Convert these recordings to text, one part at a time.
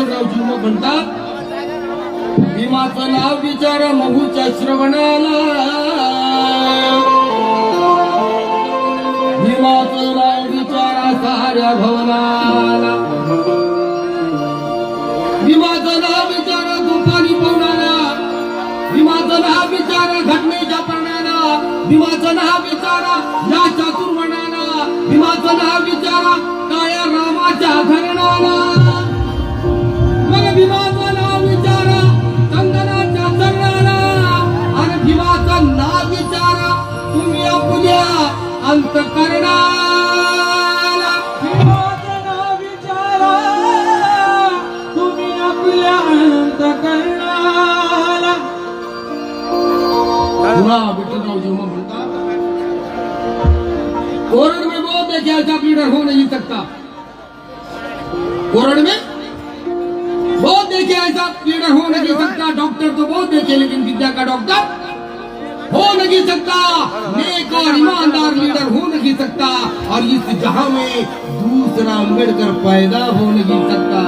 भीमाचं विठ्ठलरावजी मग म्हणतात. भीमाचं नाव विचार महुच्या श्रवणाला. भीमाचं नाव विचारा साऱ्या भवनाला. भीमाचं नाव विचारा दुपारी पवनाला. भीमाचं नाव विचारा घटनेच्या प्राण्याला भीमाचं नाव विचारा या चातुर्वणाला भीमाचं नाव विचारा काळ्या रामाच्या घरणाला भीमाचं नाव विचारा। तुम्ही आपल्या अंतकरणाला पुन्हा विठ्ठलराव जेव्हा में बहुत देखे ऐसा लीडर हो नहीं सकता कोरड में बहुत देखे ऐसा लीडर हो नहीं सकता डॉक्टर तो बहुत देखे लेकिन विद्या का डॉक्टर? हो नहीं सकता। नेक और ईमानदार लीडर हो नहीं सकता। और इस जहां में दूसरा अम्बेडकर पैदा हो नहीं सकता।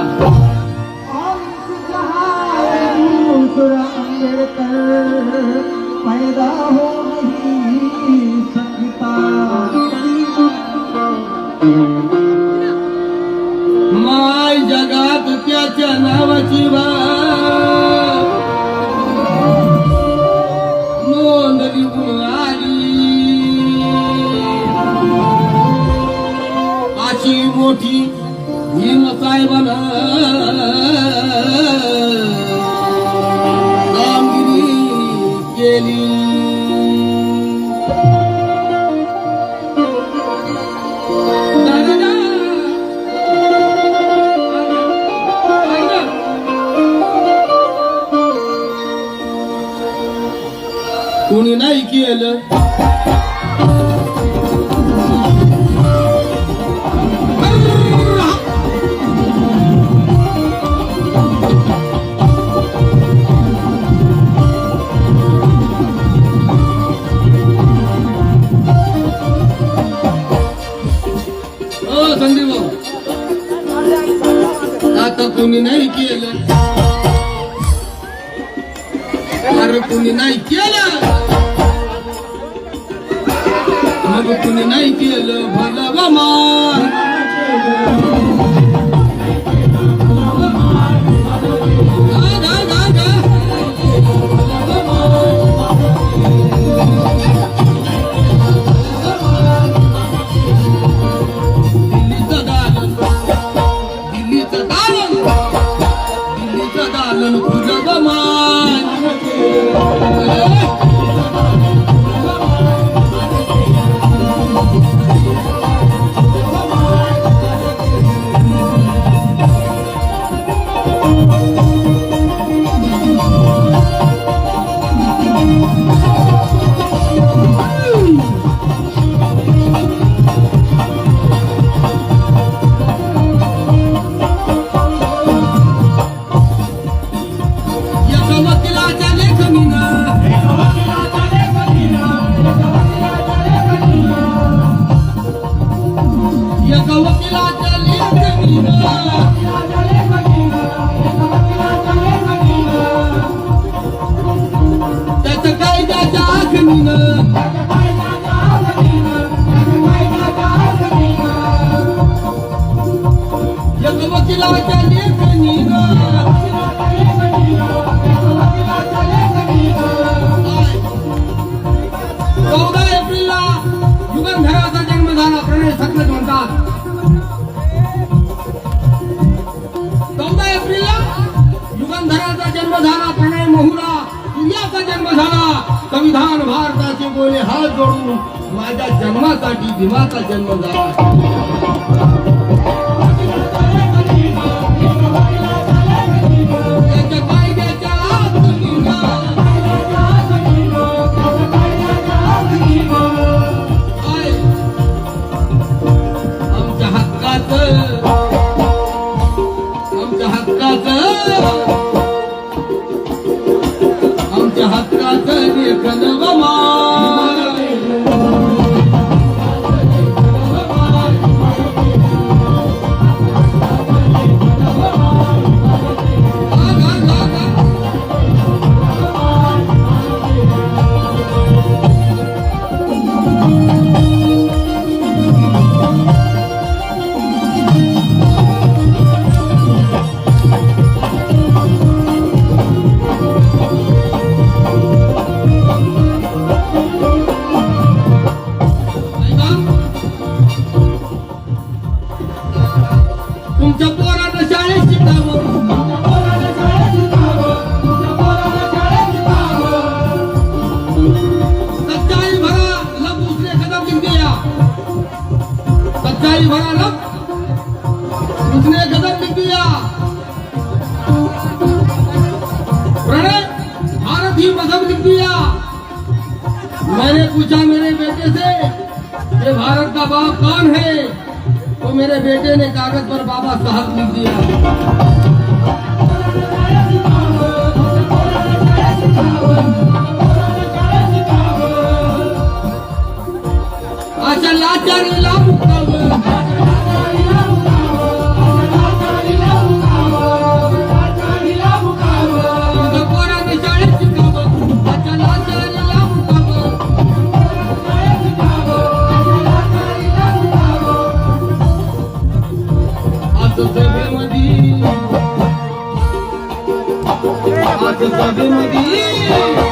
दूसरा पैदा हो नहीं सकता। माय जगात त्याच्या नावाची वाट मोठी भीमसाहेबांना कामगिरी केली. दादा. कोणी नाही केलं. अरे कुणी नाही केलं मग कुणी नाही केलं भलं बमान गा, పదాలను కుదవమా जन्म झाला प्रणय महुरा. सूर्याचा जन्म झाला संविधान भारताचे बोले हात जोडून माझ्या जन्मासाठी भीमाचा जन्म झाला. मेरे बेटे ने कागज़ पर बाबा साहब लिख दिया। अच्छा आचार्यला असं सभेमध्ये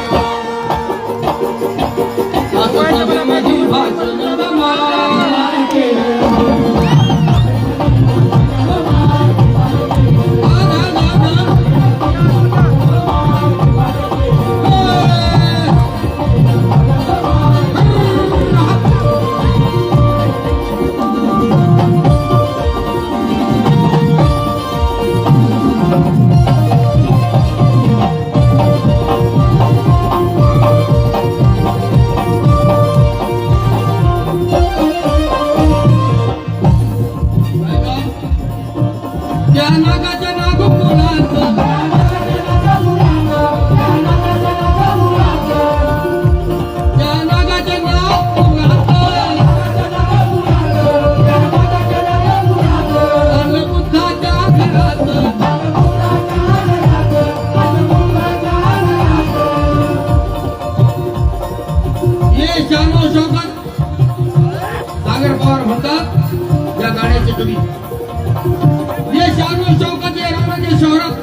या ये शानो शौकत ये रौनक ये शोहरत।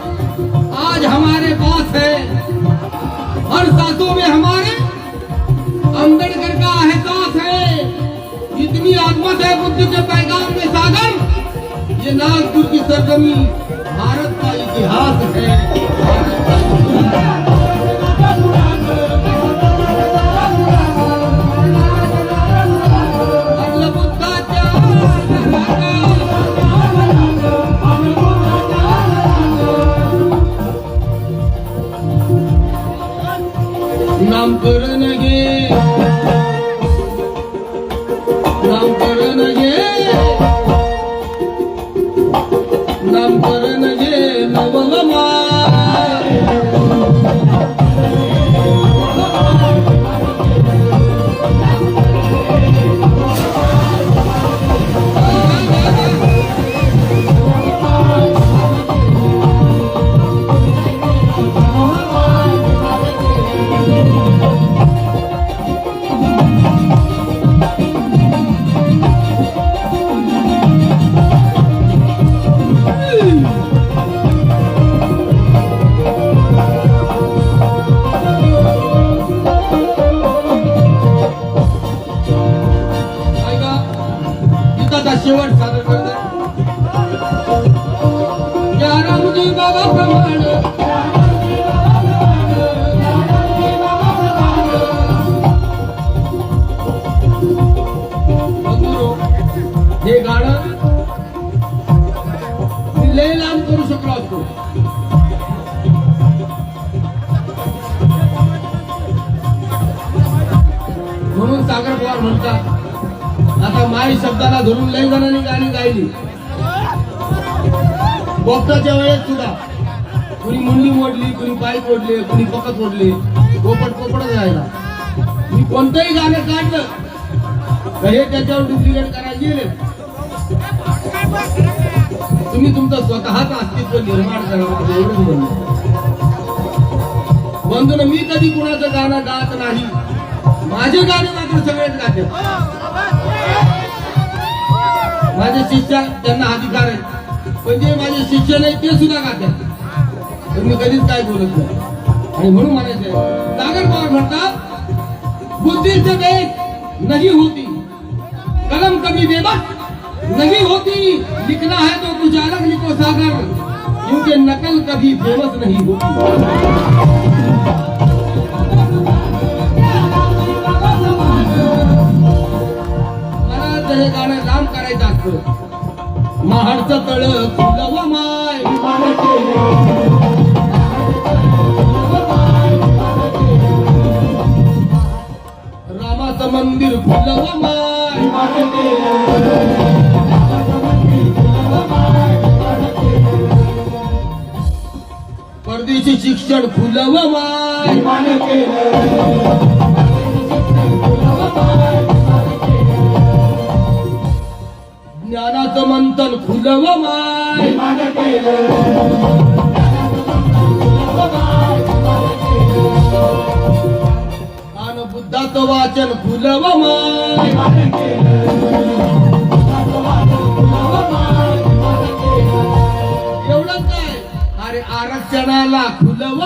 आज हमारे पास है। हर सातों में हमारे अम्बेडकर का एहसास है। जितनी आत्मत है बुद्ध के पैगाम में सागर। ये नागपुर की सरजमी भारत का इतिहास है। भारत का हे गाणं लय लांब करू शकलो असतो म्हणून सागर पवार म्हणतात आता माय शब्दाला धरून लय जणांनी गाणी गायली. बोपटाच्या वेळेस सुद्धा. कुणी मुंडी मोडली कुणी पाय ओढले कुणी पकत ओढले पोपट पोपटच राहिला. मी कोणतंही गाणं काढलं तर हे त्याच्यावर डुप्लिकेट करायला गेले. तुम्ही तुमचं स्वतःच अस्तित्व निर्माण करा एवढंच म्हणणं बंधून मी कधी कुणाचं गाणं गात नाही. माझे गाणे मात्र सगळेच गाते. माझे शिष्य त्यांना अधिकार आहे पण जे माझे शिष्य नाही ते सुद्धा गातात तर मी कधीच काय बोलत नाही. आणि म्हणून म्हणायचंय नागर पवार म्हणतात बुद्धि से नाही होती. कलम कमी बेबस नहीं होती। लिखना है तो गुजारक लिखो सागर। क्योंकि नकल कभी फेमस नहीं होती। हे गाणं लांब करायचं असतं. तळ फुलव माय रामाचं मंदिर फुलव माय परदेशी शिक्षण फुलव ज्ञानाचं मंथन फुलव माय आणि बुद्धाचं वाचन फुलव माय आरक्षणाला फुलव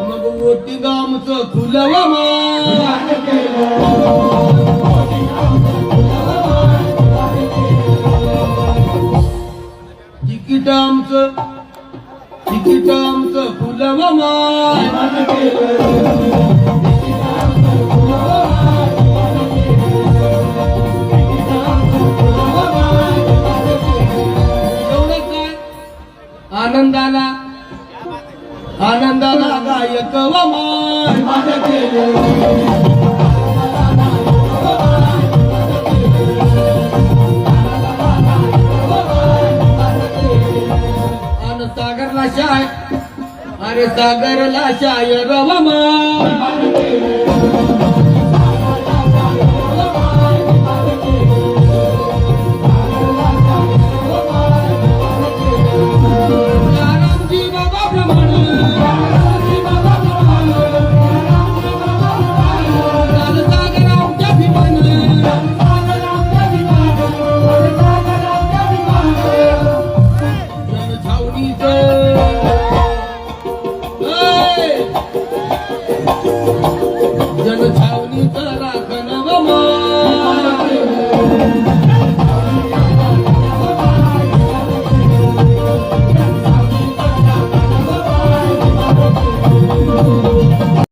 मग वोटिंग आमचं फुलव तिकीट आमचं तिकीट आमचं फुलव आनंदाला. आनंदाला गायक व सागरला शाय अरे सागरला शाय रवमा